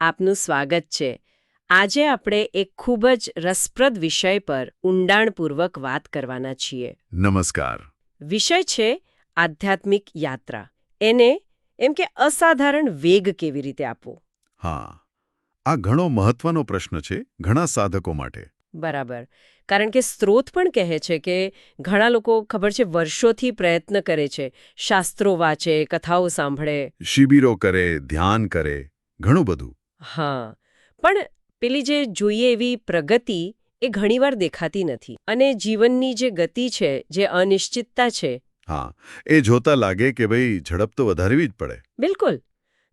આપનું સ્વાગત છે. આજે આપણે એક ખૂબ જ રસપ્રદ વિષય પર ઊંડાણપૂર્વક વાત કરવાના છીએ. નમસ્કાર. વિષય છે આધ્યાત્મિક યાત્રા. એને એમ કે અસાધારણ વેગ કેવી રીતે આપવો? હા. આ ઘણો મહત્વનો પ્રશ્ન છે ઘણા સાધકો માટે. બરાબર. કારણ કે સ્ત્રોત પણ કહે છે કે ઘણા લોકો ખબર છે વર્ષોથી પ્રયત્ન કરે છે. શાસ્ત્રો વાંચે કથાઓ સાંભળે. શિબિરો કરે ધ્યાન કરે ઘણું બધું. હા પણ પેલી જે જોઈએ એવી પ્રગતિ એ ઘણીવાર દેખાતી નથી અને જીવનની જે ગતિ છે જે અનિશ્ચિતતા છે. હા એ જોતા લાગે કે ભાઈ ઝડપ તો વધારવી જ પડે. બિલકુલ.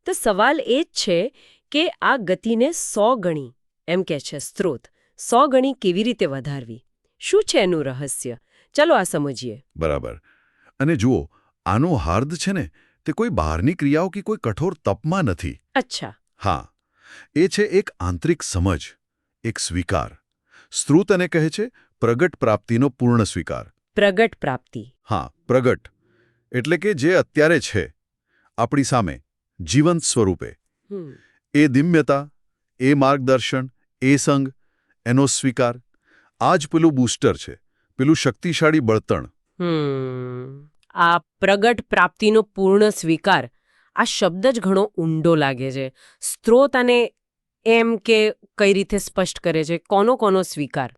તો સવાલ એ જ છે કે આ ગતિને સો ગણી એમ કે છે સ્ત્રોત સો ગણી કેવી રીતે વધારવી? શું છે એનું રહસ્ય? ચાલો આ સમજીએ. બરાબર. અને જુઓ આનો હાર્દ છે ને તે કોઈ બહારની ક્રિયાઓ કે કોઈ કઠોર તપમાં નથી. અચ્છા. હા. એ છે એક આંતરિક સમજ એક સ્વીકાર. સ્ત્રુત અને કહે છે પ્રગટ પ્રાપ્તિનો પૂર્ણ સ્વીકાર. પ્રગટ પ્રાપ્તિ. હા પ્રગટ. એટલે કે જે અત્યારે છે આપણી સામે જીવંત સ્વરૂપે. એ દિમ્યતા એ માર્ગદર્શન એ સંગ એનો સ્વીકાર. આ જ પેલું બૂસ્ટર છે પેલું શક્તિશાળી બળતણ. આ પ્રગટ પ્રાપ્તિનો પૂર્ણ સ્વીકાર આ શબ્દ જ ઘણો ઊંડો લાગે છે. સ્ત્રોત અને એમ કે કઈ રીતે સ્પષ્ટ કરે છે કોનો કોનો સ્વીકાર?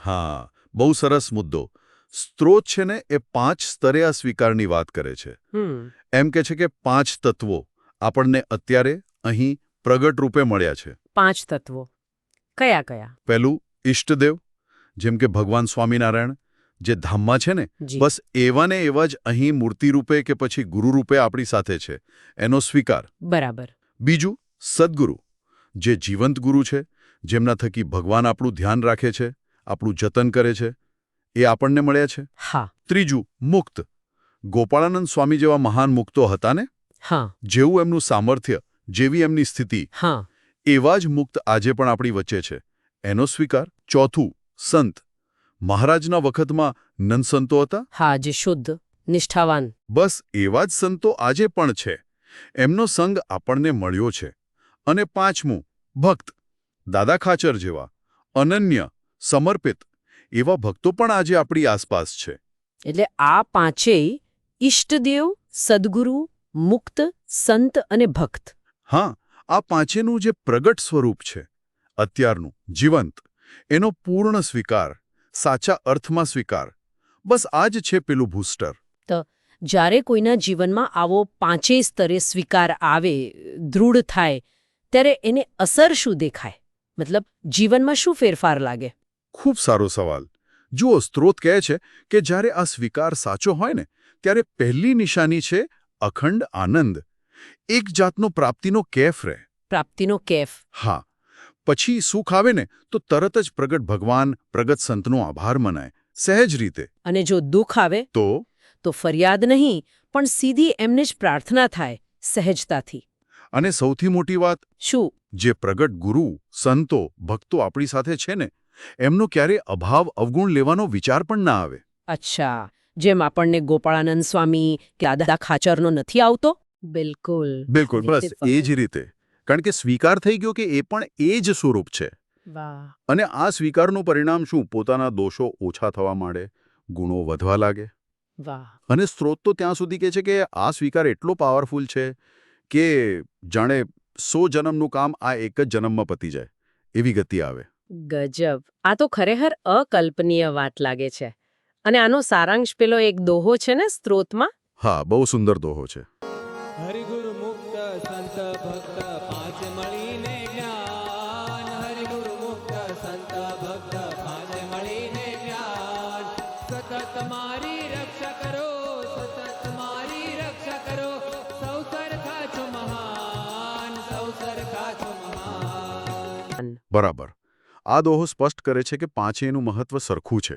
હા બહુ સરસ મુદ્દો. સ્ત્રોત છે ને એ પાંચ સ્તરે આ સ્વીકારની વાત કરે છે. હમ. એમ કે છે કે પાંચ તત્વો આપણને અત્યારે અહીં પ્રગટ રૂપે મળ્યા છે. પાંચ તત્વો. કયા કયા? પહેલું ઈષ્ટદેવ જેમ કે ભગવાન સ્વામિનારાયણ જે ધામમાં છે ને બસ એવા ને એવા જ અહીં મૂર્તિ રૂપે કે પછી ગુરુ રૂપે આપણી સાથે છે. એનો સ્વીકાર. બરાબર. બીજું સદ્ગુરુ જે જીવંત ગુરુ છે જેમના થકી ભગવાન આપણું ધ્યાન રાખે છે આપણું જતન કરે છે એ આપણને મળ્યા છે. હા. ત્રીજું મુક્ત. ગોપાળાનંદ સ્વામી જેવા મહાન મુક્તો હતા ને હા. જેવું એમનું સામર્થ્ય જેવી એમની સ્થિતિ હા. એવા જ મુક્ત આજે પણ આપણી વચ્ચે છે. એનો સ્વીકાર. ચોથું સંત. મહારાજના વખતમાં નનસંતો હતા? હા જે શુદ્ધ નિષ્ઠાવાન. બસ એવા જ સંતો આજે પણ છે. એમનો સંગ આપણને મળ્યો છે. અને પાંચમું ભક્ત દાદા ખાચર જેવા અનન્ય સમર્પિત એવા ભક્તો પણ આજે આપણી આસપાસ છે. એટલે આ પાંચેય ઈષ્ટદેવ સદગુરુ મુક્ત સંત અને ભક્ત. હા આ પાંચેનું જે પ્રગટ સ્વરૂપ છે અત્યારનું જીવંત એનો પૂર્ણ સ્વીકાર. સાચા અર્થમાં સ્વીકાર. બસ આ જ છે પેલું બૂસ્ટર. જ્યારે કોઈના જીવનમાં આવો પાંચેય સ્તરે સ્વીકાર આવે દૃઢ થાય ત્યારે એને અસર શું દેખાય? મતલબ જીવનમાં શું ફેરફાર લાગે? ખૂબ સારો સવાલ. જુઓ સ્ત્રોત કહે છે કે જ્યારે આ સ્વીકાર સાચો હોય ને ત્યારે પહેલી નિશાની છે અખંડ આનંદ. એક જાતનો પ્રાપ્તિનો કેફ રહે. પ્રાપ્તિનો કેફ. હા પછી સુખ આવે ને તો તરત જ પ્રગટ ભગવાન પ્રગટ સંતનો આભાર મનાય. સહેજ રીતે. અને જો દુઃખ આવે તો? તો ફરિયાદ નહીં પણ સીધી એમને જ પ્રાર્થના થાય સહેજતાથી. અને સૌથી મોટી વાત? શું? જે પ્રગટ ગુરુ સંતો ભક્તો આપણી સાથે છે ને એમનો ક્યારે અભાવ અવગુણ લેવાનો વિચાર પણ ના આવે. અચ્છા. જેમ આપણને ગોપાળાનંદ સ્વામી કે દાદા ખાચરનો નથી આવતો? બિલકુલ. બિલકુલ બસ એ જ રીતે. કારણ કે સ્વીકાર થઈ ગયો કે એ પણ એ જ સ્વરૂપ છે. અને આ સ્વીકારનું પરિણામ શું? પોતાના દોષો ઓછા થવા માંડે ગુણો વધવા લાગે. અને સ્ત્રોત તો ત્યાં સુધી કહે છે કે આ સ્વીકાર એટલો પાવરફુલ છે કે જાણે સો જન્મનું કામ આ એક જ જન્મમાં પતી જાય એવી ગતિ આવે. ગજબ. આ તો ખરેખર અકલ્પનીય વાત લાગે છે. અને આનો સારાંશ પેલો એક દોહો છે ને સ્ત્રોતમાં? હા બહુ સુંદર દોહો છે. હરિગુરુ મુક્ત સંત ભક્ત પાંચ મળીને જ્ઞાન. હરિગુરુ મુક્ત સંત ભક્ત પાંચ મળીને જ્ઞાન. સતત મારી રક્ષા કરો સતત મારી રક્ષા કરો. સૌ સરખા છો મહાન સૌ સરખા છો મહાન. બરાબર. આ દોહો સ્પષ્ટ કરે છે કે પાંચેયનું મહત્વ સરખું છે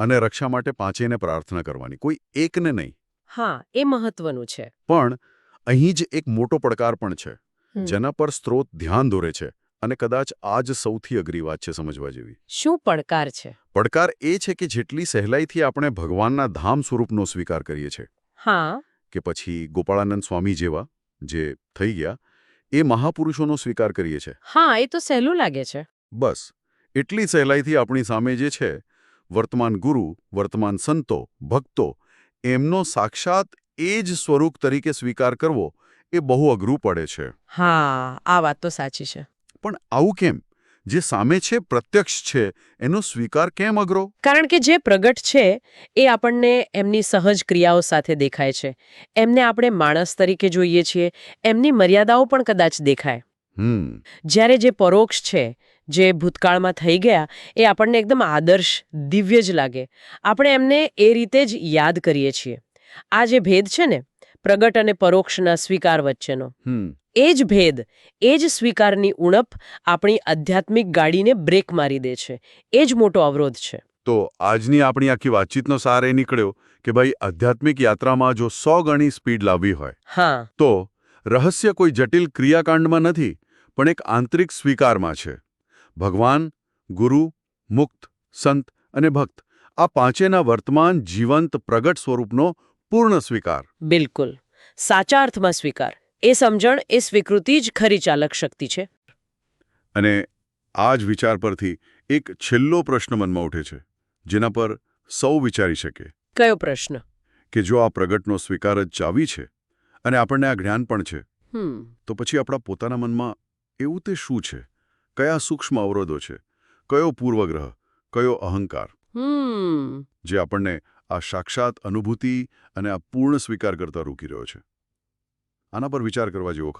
અને રક્ષા માટે પાંચેયને પ્રાર્થના કરવાની. કોઈ એકને નહીં. હા એ મહત્વનું છે. પણ અહીં જ એક મોટો પડકાર પણ છે જેના પર સ્ત્રોત ધ્યાન દોરે છે અને કદાચ આ જ સૌથી અઘરી વાત છે સમજવા જેવી. શું પડકાર છે? પડકાર એ છે કે જેટલી સહેલાઈથી આપણે ભગવાનના ધામ સ્વરૂપનો સ્વીકાર કરીએ છીએ હા. કે પછી ગોપાળાનંદ સ્વામી જેવા જે થઈ ગયા એ મહાપુરુષોનો સ્વીકાર કરીએ છીએ. હા એ તો સહેલું લાગે છે. બસ એટલી સહેલાઈથી આપણી સામે જે છે વર્તમાન ગુરુ વર્તમાન સંતો ભક્તો એમનો સાક્ષાત એ જ સ્વરૂપ તરીકે સ્વીકાર કરવો એ બહુ અઘરું પડે છે. હા આ વાત તો સાચી છે. પણ આવું કેમ? જે સામે છે પ્રત્યક્ષ છે એનો સ્વીકાર કેમ અઘરો? કારણ કે જે પ્રગટ છે એ આપણને એમની સહજ ક્રિયાઓ સાથે દેખાય છે. એમને આપણે માણસ તરીકે જોઈએ છીએ એમની મર્યાદાઓ પણ કદાચ દેખાય. જ્યારે જે પરોક્ષ છે જે ભૂતકાળમાં થઈ ગયા એ આપણને એકદમ આદર્શ દિવ્ય જ લાગે. આપણે એમને એ રીતે જ યાદ કરીએ છીએ. આ જે ભેદ છે ને પ્રગટ અને પરોક્ષના સ્વીકાર વચ્ચેનો હમ. એ જ ભેદ એ જ સ્વીકારની ઉણપ આપણી આધ્યાત્મિક ગાડીને બ્રેક મારી દે છે. એ જ મોટો અવરોધ છે. તો આજની આપણી આખી વાતચીતનો સાર એ નીકળ્યો કે ભાઈ આધ્યાત્મિક યાત્રામાં જો સો ગણી સ્પીડ લાવવી હોય હા. તો રહસ્ય કોઈ જટિલ ક્રિયાકાંડમાં નથી પણ એક આંતરિક સ્વીકારમાં છે. ભગવાન ગુરુ મુક્ત સંત અને ભક્ત આ પાંચેના વર્તમાન જીવંત પ્રગટ સ્વરૂપનો પૂર્ણ સ્વીકાર. બિલકુલ. સાચા અર્થમાં સ્વીકાર. એ સમજણ એ સ્વીકૃતિ જ ખરી ચાલક શક્તિ છે. અને આ જ વિચાર પરથી એક છેલ્લો પ્રશ્ન મનમાં ઉઠે છે જેના પર સૌ વિચારી શકે. કયો પ્રશ્ન? કે જો આ પ્રગટનો સ્વીકાર જ ચાવી છે અને આપણને આ જ્ઞાન પણ છે તો પછી આપણા પોતાના મનમાં એવું તે શું છે? કયા સૂક્ષ્મ અવરોધો છે? કયો પૂર્વગ્રહ? કયો અહંકાર? હમ. જે આપણને આ સાક્ષાત અનુભૂતિ અને આ પૂર્ણ સ્વીકાર કરતા રોકી રહ્યો છે આના પર વિચાર કરવા જેવો.